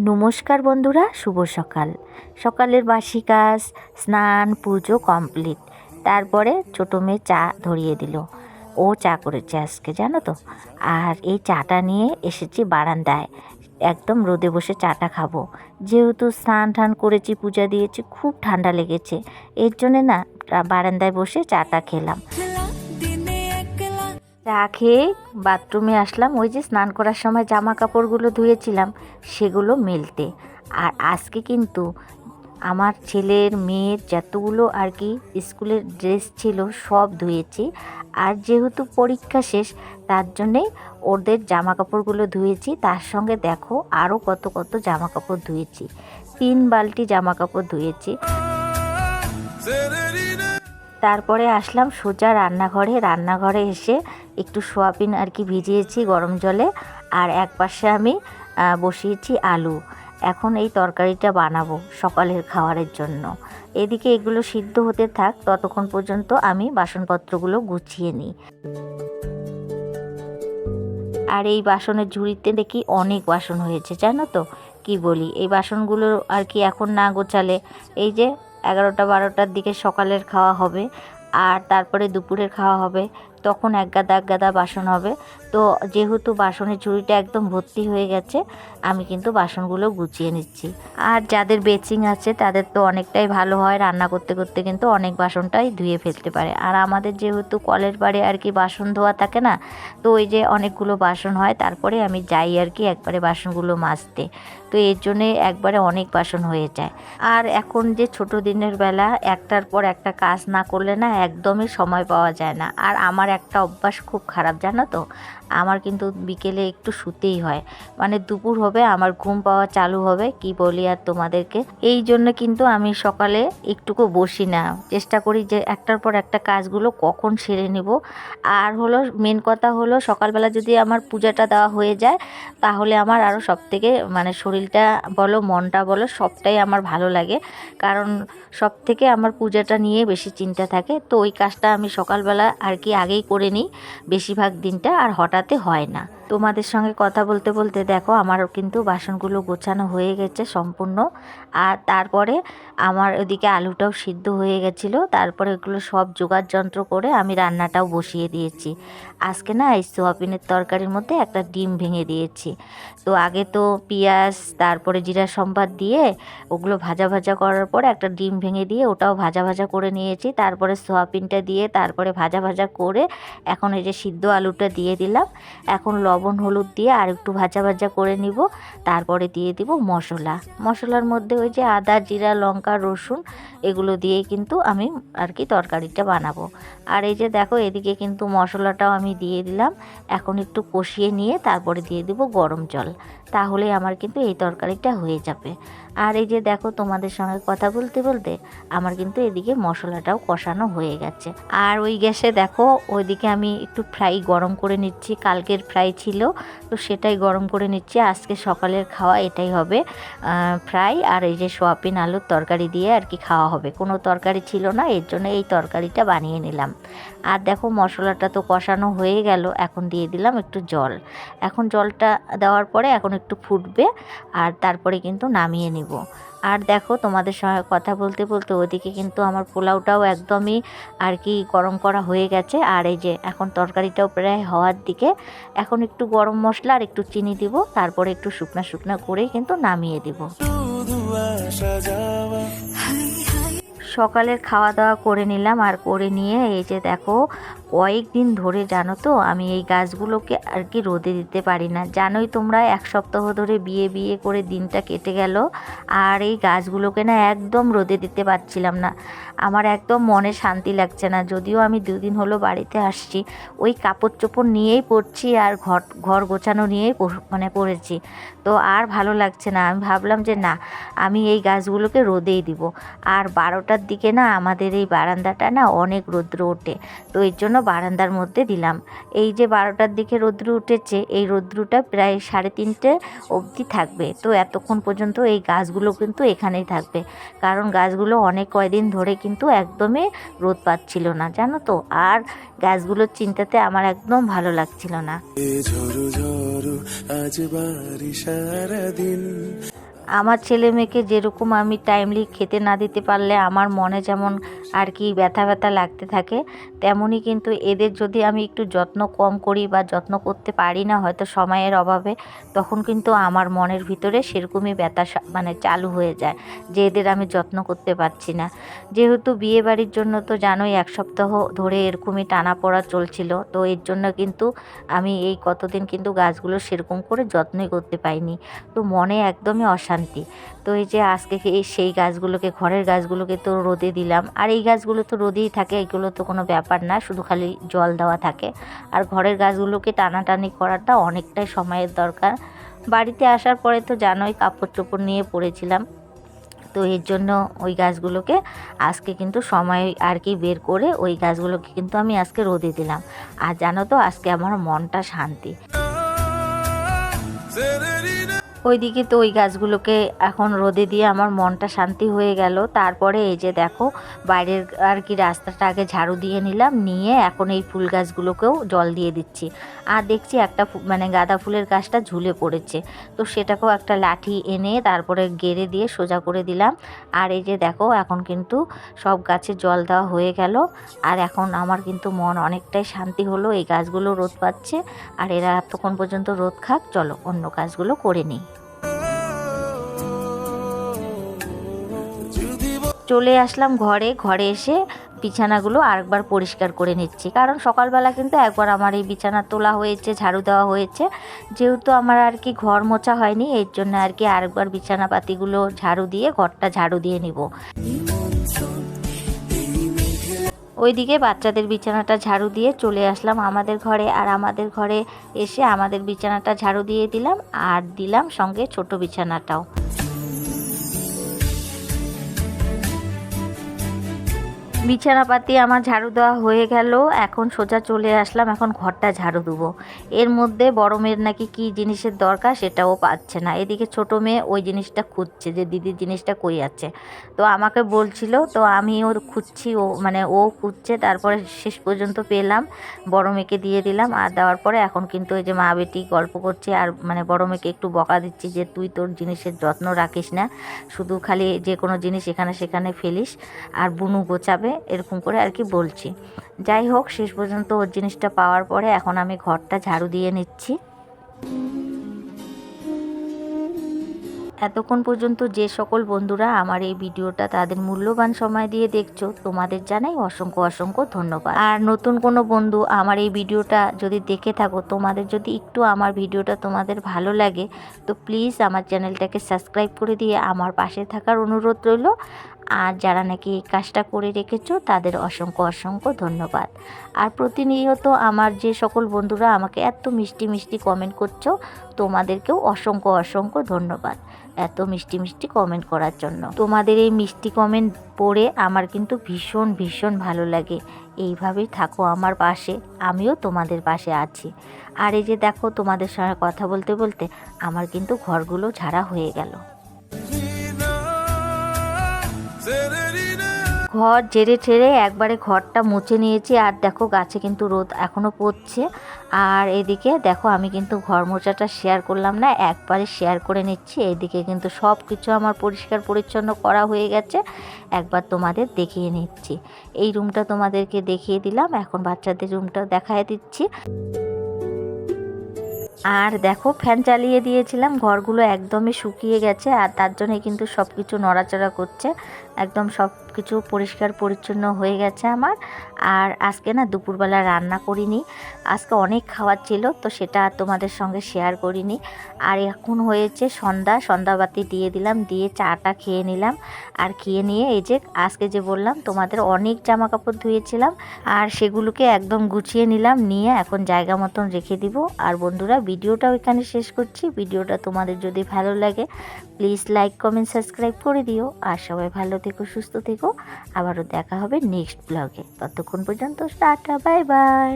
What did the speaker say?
নমস্কার বন্ধুরা, শুভ সকাল। সকালের বাসি কাজ স্নান, পুজো কমপ্লিট। তারপরে ছোটো মেয়ে চা ধরিয়ে দিল। ও চা করেছে আজকে, জানো তো? আর এই চাটা নিয়ে এসেছি বারান্দায়। একদম রোদে বসে চাটা খাব। যেহেতু স্নান টান করেছি, পূজা দিয়েছি, খুব ঠান্ডা লেগেছে। এর জন্যে না বারান্দায় বসে চাটা খেলাম। চা খেয়ে বাথরুমে আসলাম। ওই যে স্নান করার সময় জামা কাপড়গুলো ধুয়েছিলাম, সেগুলো মেলতে। আর আজকে কিন্তু আমার ছেলের মেয়ের যতগুলো আর কি স্কুলের ড্রেস ছিল সব ধুয়েছি। আর যেহেতু পরীক্ষা শেষ, তার জন্যে ওদের জামা কাপড়গুলো ধুয়েছি। তার সঙ্গে দেখো আরও কত কত জামা কাপড় ধুয়েছি। তিন বালতি জামা কাপড় ধুয়েছি তারপরে আসলাম সোজা রান্নাঘরে। রান্নাঘরে এসে একটু সোয়াবিন আর কি ভিজিয়েছি গরম জলে। আর এক পাশে আমি বসিয়েছি আলু। এখন এই তরকারিটা বানাবো সকালের খাবারের জন্য। এদিকে এগুলো সিদ্ধ হতে থাক, ততক্ষণ পর্যন্ত আমি বাসনপত্রগুলো গুছিয়ে নিই। আর এই বাসনের ঝুড়িতে দেখি অনেক বাসন হয়েছে, জানো তো? কি বলি? এই বাসনগুলো আর কি এখন না গোছালে, এই যে এগারোটা বারোটার দিকে সকালের খাওয়া হবে আর তারপরে দুপুরের খাওয়া হবে। তখন এক গাদা এক গাদা বাসন হবে। তো যেহেতু বাসনের ঝুড়িটা একদম ভর্তি হয়ে গেছে, আমি কিন্তু বাসনগুলো গুছিয়ে নিচ্ছি। আর যাদের বেচিং আছে, তাদের তো অনেকটাই ভালো হয়। রান্না করতে করতে কিন্তু অনেক বাসনটাই ধুয়ে ফেলতে পারে। আর আমাদের যেহেতু কলের বাড়ি আর কি বাসন ধোয়া থাকে না, তো ওই যে অনেকগুলো বাসন হয়, তারপরে আমি যাই আর কি একবারে বাসনগুলো মাজতে। তো এর জন্যে একবারে অনেক বাসন হয়ে যায়। আর এখন যে ছোট দিনের বেলা, একটার পর একটা কাজ না করলে না একদমই সময় পাওয়া যায় না। আর আমার একটা অভ্যাস খুব খারাপ, জানো তো? আমার কিন্তু বিকেলে একটু শুতেই হয়। মানে দুপুর হবে, আমার ঘুম পাওয়া চালু হবে, কি বলি আর তোমাদেরকে? এই জন্য কিন্তু আমি সকালে একটুকু বসি না। চেষ্টা করি যে একটার পর একটা কাজগুলো কখন সেরে নেব। আর হলো, মেন কথা হলো, সকালবেলা যদি আমার পূজাটা দেওয়া হয়ে যায়, তাহলে আমার আরও সব থেকে মানে শরীরটা বলো, মনটা বলো, সবটাই আমার ভালো লাগে। কারণ সব থেকে আমার পূজাটা নিয়ে বেশি চিন্তা থাকে। তো ওই কাজটা আমি সকালবেলা আর কি আগেই করে নিই। বেশিরভাগ দিনটা আর হঠাৎ হয় না। তোমাদের সঙ্গে কথা বলতে বলতে দেখো আমার কিন্তু বাসনগুলো গোছানো হয়ে গেছে সম্পূর্ণ। আর তারপরে আমার ওদিকে আলুটাও সিদ্ধ হয়ে গেছিল। তারপরে এগুলো সব জোগাড় যন্ত্র করে আমি রান্নাটাও বসিয়ে দিয়েছি। আজকে না এই সোয়াবিনের তরকারির মধ্যে একটা ডিম ভেঙে দিয়েছি। তো আগে তো পেঁয়াজ, তারপরে জিরা সম্বাদ দিয়ে ওগুলো ভাজা ভাজা করার পরে একটা ডিম ভেঙে দিয়ে ওটাও ভাজা ভাজা করে নিয়েছি। তারপরে সোয়াবিনটা দিয়ে তারপরে ভাজা ভাজা করে এখন এই যে সিদ্ধ আলুটা দিয়ে দিলাম। এখন লবণ হলুদ দিয়ে আর একটু ভাজা ভাজা করে নিব। তারপরে দিয়ে দিব মশলা। মশলার মধ্যে ওই যে আদা, জিরা, লঙ্কা, রসুন এগুলো দিয়ে কিন্তু আমি আর কি তরকারিটা বানাবো। আর এই যে দেখো এদিকে কিন্তু মশলাটাও আমি দিয়ে দিলাম। এখন একটু কষিয়ে নিয়ে তারপরে দিয়ে দিব গরম জল। তাহলে আমার কিন্তু এই তরকারিটা হয়ে যাবে। আর এই যে দেখো তোমাদের সঙ্গে কথা বলতে বলতে আমার কিন্তু এদিকে মশলাটাও কষানো হয়ে গেছে। আর ওই গ্যাসে দেখো ওইদিকে আমি একটু ফ্রাই গরম করে নিচ্ছি, কালকের ফ্রাই ছিল, তো সেটাই গরম করে নিচ্ছি, আজকে সকালের খাওয়া এটাই হবে। ফ্রাই আর এই যে সোয়াবিন আলুর তরকারি দিয়ে আর কি খাওয়া হবে। কোনো তরকারি ছিল না, এর জন্য এই তরকারিটা বানিয়ে নিলাম। আর দেখো মশলাটা তো কষানো হয়ে গেল, এখন দিয়ে দিলাম একটু জল। এখন জলটা দেওয়ার পরে এখন একটু ফুটবে, আর তারপরে কিন্তু নামিয়ে নিব। আর দেখো, তোমাদের সঙ্গে কথা বলতে বলতে ওদিকে কিন্তু আমার পোলাওটাও একদমই আর কি গরম করা হয়ে গেছে। আর এই যে এখন তরকারিটাও প্রায় হওয়ার দিকে। এখন একটু গরম মশলা আর একটু চিনি দিব, তারপরে একটু শুকনা শুকনা করে কিন্তু নামিয়ে দিব। সকালের খাওয়া দাওয়া করে নিলাম আর করে নিয়ে এই যে দেখো কয়েকদিন ধরে জানো তো, আমি এই গাছগুলোকে আর কি রোদে দিতে পারি না। জানোই তোমরা, এক সপ্তাহ ধরে বিয়ে বিয়ে করে দিনটা কেটে গেল, আর এই গাছগুলোকে না একদম রোদে দিতে পারছিলাম না। আমার একদম মনে শান্তি লাগছে না, যদিও আমি দুদিন হলো বাড়িতে আসছি। ওই কাপড় চোপড় নিয়েই পড়ছি আর ঘর ঘর গোছানো নিয়েই মানে পড়েছি। তো আর ভালো লাগছে না, আমি ভাবলাম যে না, আমি এই গাছগুলোকে রোদেই দিব। আর বারোটার দিকে না আমাদের এই বারান্দাটা না অনেক রৌদ্র ওঠে, তো এর জন্য বারান্দার মধ্যে দিলাম। এই যে বারোটার দিকে রৌদ্র উঠেছে, এই রৌদ্রটা প্রায় সাড়ে তিনটে অবধি থাকবে। তো এতক্ষণ পর্যন্ত এই গাছগুলো কিন্তু এখানেই থাকবে। কারণ গাছগুলো অনেক কয়দিন ধরে কিন্তু একদমই রোদ পাচ্ছিল না, জানো তো? আর গাছগুলোর চিন্তাতে আমার একদম ভালো লাগছিল না। আমার ছেলে মেয়েকে যেরকম আমি টাইমলি খেতে না দিতে পারলে আমার মনে যেমন আর কি ব্যথা ব্যথা লাগতে থাকে, তেমনই কিন্তু এদের যদি আমি একটু যত্ন কম করি বা যত্ন করতে পারি না হয়তো সময়ের অভাবে, তখন কিন্তু আমার মনের ভিতরে সেরকমই ব্যথা মানে চালু হয়ে যায়, যে এদের আমি যত্ন করতে পারছি না। যেহেতু বিয়ে বাড়ির জন্য তো জানোই এক সপ্তাহ ধরে এরকমই টানা পড়া চলছিল, তো এর জন্য কিন্তু আমি এই কতদিন কিন্তু গাছগুলো সেরকম করে যত্নই করতে পাইনি তো মনে একদমই অশান্তি তো এই যে আজকে সেই গাছগুলোকে, ঘরের গাছগুলোকে তো রোদে দিলাম। আর এই গাছগুলো তো রোদেই থাকে, এগুলো তো কোনো ব্যাপার না, শুধু খালি জল দেওয়া থাকে। আর ঘরের গাছগুলোকে টানাটানি করাটা অনেকটাই সময়ের দরকার। বাড়িতে আসার পরে তো জানোই কাপড় চোপড় নিয়ে পড়েছিলাম। তো এর জন্য ওই গাছগুলোকে আজকে কিন্তু সময় আর কি বের করে ওই গাছগুলোকে কিন্তু আমি আজকে রোদে দিলাম। আর জানো তো, আজকে আমার মনটা শান্তি। ওইদিকে তো ওই গাছগুলোকে এখন রোদে দিয়ে আমার মনটা শান্তি হয়ে গেল। তারপরে এই যে দেখো, বাইরের আর কি রাস্তাটা আগে ঝাড়ু দিয়ে নিলাম, নিয়ে এখন এই ফুল গাছগুলোকেও জল দিয়ে দিচ্ছি। আর দেখছি একটা মানে গাঁদা ফুলের গাছটা ঝুলে পড়েছে। তো সেটাকেও একটা লাঠি এনে তারপরে গেড়ে দিয়ে সোজা করে দিলাম। আর এই যে দেখো, এখন কিন্তু সব গাছে জল দেওয়া হয়ে গেল। আর এখন আমার কিন্তু মন অনেকটাই শান্তি হলো, এই গাছগুলো রোদ পাচ্ছে। আর এরা এতক্ষণ পর্যন্ত রোদ খাক, চলো অন্য কাজগুলো করে নিই। চলে আসলাম ঘরে ঘরে এসে বিছানাগুলো আরেকবার পরিষ্কার করে নিচ্ছি। কারণ সকালবেলা কিন্তু একবার আমার এই বিছানা তোলা হয়েছে, ঝাড়ু দেওয়া হয়েছে। যেহেতু আমার আর কি ঘর মোছা হয়নি, এর জন্য আর কি আরেকবার বিছানা পাতিগুলো ঝাড়ু দিয়ে, ঘরটা ঝাড়ু দিয়ে নিব। ওইদিকে বাচ্চাদের বিছানাটা ঝাড়ু দিয়ে চলে আসলাম আমাদের ঘরে। আর আমাদের ঘরে এসে আমাদের বিছানাটা ঝাড়ু দিয়ে দিলাম আর দিলাম সঙ্গে ছোট বিছানাটাও। বিছানাপাতি আমার ঝাড়ু দেওয়া হয়ে গেল, এখন সোজা চলে আসলাম, এখন ঘরটা ঝাড়ু দেবো। এর মধ্যে বড় মেয়ের নাকি কি জিনিসের দরকার সেটাও পাচ্ছে না। এদিকে ছোট মেয়ে ওই জিনিসটা খুঁজছে যে দিদির জিনিসটা কই আছে। তো আমাকে বলছিল, তো আমি ওর খুঁজছি, ও মানে ও খুঁজছে, তারপরে শেষ পর্যন্ত পেলাম, বড় মেয়েকে দিয়ে দিলাম, আর দেওয়ার পরে এখন কিন্তু ওই যে মা বেটি গল্প করছে, আর মানে বড় মেয়েকে একটু বকা দিচ্ছি যে তুই তোর জিনিসের যত্ন রাখিস না, শুধু খালি যে কোনো জিনিস এখানে সেখানে ফেলিস, আর বুনু গোছাবে এরকম করে আর কি বলছি। যাই হোক, শেষ পর্যন্ত ওর জিনিসটা পাওয়ার পরে এখন আমি ঘরটা ঝাড়ু দিয়ে নিচ্ছি। এতক্ষণ পর্যন্ত যে সকল বন্ধুরা আমার এই ভিডিওটা তাদের মূল্যবান সময় দিয়ে দেখছ, তোমাদের জানাই অসংখ্য অসংখ্য ধন্যবাদ। আর নতুন কোনো বন্ধু আমার এই ভিডিওটা যদি দেখে থাকো, তোমাদের যদি একটু আমার ভিডিওটা তোমাদের ভালো লাগে, তো প্লিজ আমার চ্যানেলটাকে সাবস্ক্রাইব করে দিয়ে আমার পাশে থাকার অনুরোধ রইল। আর যারা নাকি এই কাজটা করে রেখেছো, তাদের অসংখ্য অসংখ্য ধন্যবাদ। আর প্রতিনিয়ত আমার যে সকল বন্ধুরা আমাকে এত মিষ্টি মিষ্টি কমেন্ট করছ, তোমাদেরকেও অসংখ্য অসংখ্য ধন্যবাদ এত মিষ্টি মিষ্টি কমেন্ট করার জন্য। তোমাদের এই মিষ্টি কমেন্ট পড়ে আমার কিন্তু ভীষণ ভীষণ ভালো লাগে। এইভাবেই থাকো আমার পাশে, আমিও তোমাদের পাশে আছি। আর এই যে দেখো তোমাদের সঙ্গে কথা বলতে বলতে আমার কিন্তু ঘরগুলো ঝাড়া হয়ে গেল। ঘর ঝেড়ে ঠেড়ে একবারে ঘরটা মুছে নিয়েছি। আর দেখো, গাছে কিন্তু রোদ এখনও পড়ছে। আর এদিকে দেখো, আমি কিন্তু ঘর মোছাটা শেয়ার করলাম না, একবারে শেয়ার করে নিচ্ছি। এদিকে কিন্তু সব কিছু আমার পরিষ্কার পরিচ্ছন্ন করা হয়ে গেছে। একবার তোমাদের দেখিয়ে নিচ্ছি। এই রুমটা তোমাদেরকে দেখিয়ে দিলাম। এখন বাচ্চাদের রুমটা দেখায় দিচ্ছি। আর দেখো ফ্যান চালিয়ে দিয়েছিলাম, ঘরগুলো একদমই শুকিয়ে গেছে আর তার জন্য কিন্তু সব কিছু নড়াচড়া করছে, একদম সব কিছু পরিষ্কার পরিচ্ছন্ন হয়ে গেছে আমার। আর আজকে না দুপুরবেলা রান্না করিনি, আজকে অনেক খাওয়ার ছিল তো সেটা তোমাদের সঙ্গে শেয়ার করিনি। আর এখন হয়েছে সন্ধ্যা, সন্ধ্যাবাতি দিয়ে দিলাম, দিয়ে চাটা খেয়ে নিলাম। আর খেয়ে নিয়ে এই যে আজকে যে বললাম, তোমাদের অনেক জামা কাপড় ধুয়েছিলাম আর সেগুলোকে একদম গুছিয়ে নিলাম, নিয়ে এখন জায়গা মতন রেখে দিব। আর বন্ধুরা ভিডিওটাও এখানে শেষ করছি। ভিডিওটা তোমাদের যদি ভালো লাগে প্লিজ লাইক কমেন্ট সাবস্ক্রাইব করে দিও। আর সবাই ভালো থেকো, সুস্থ থেকো। আবারও দেখা হবে নেক্সট ব্লগে ততক্ষণ পর্যন্ত টাটা বাই বাই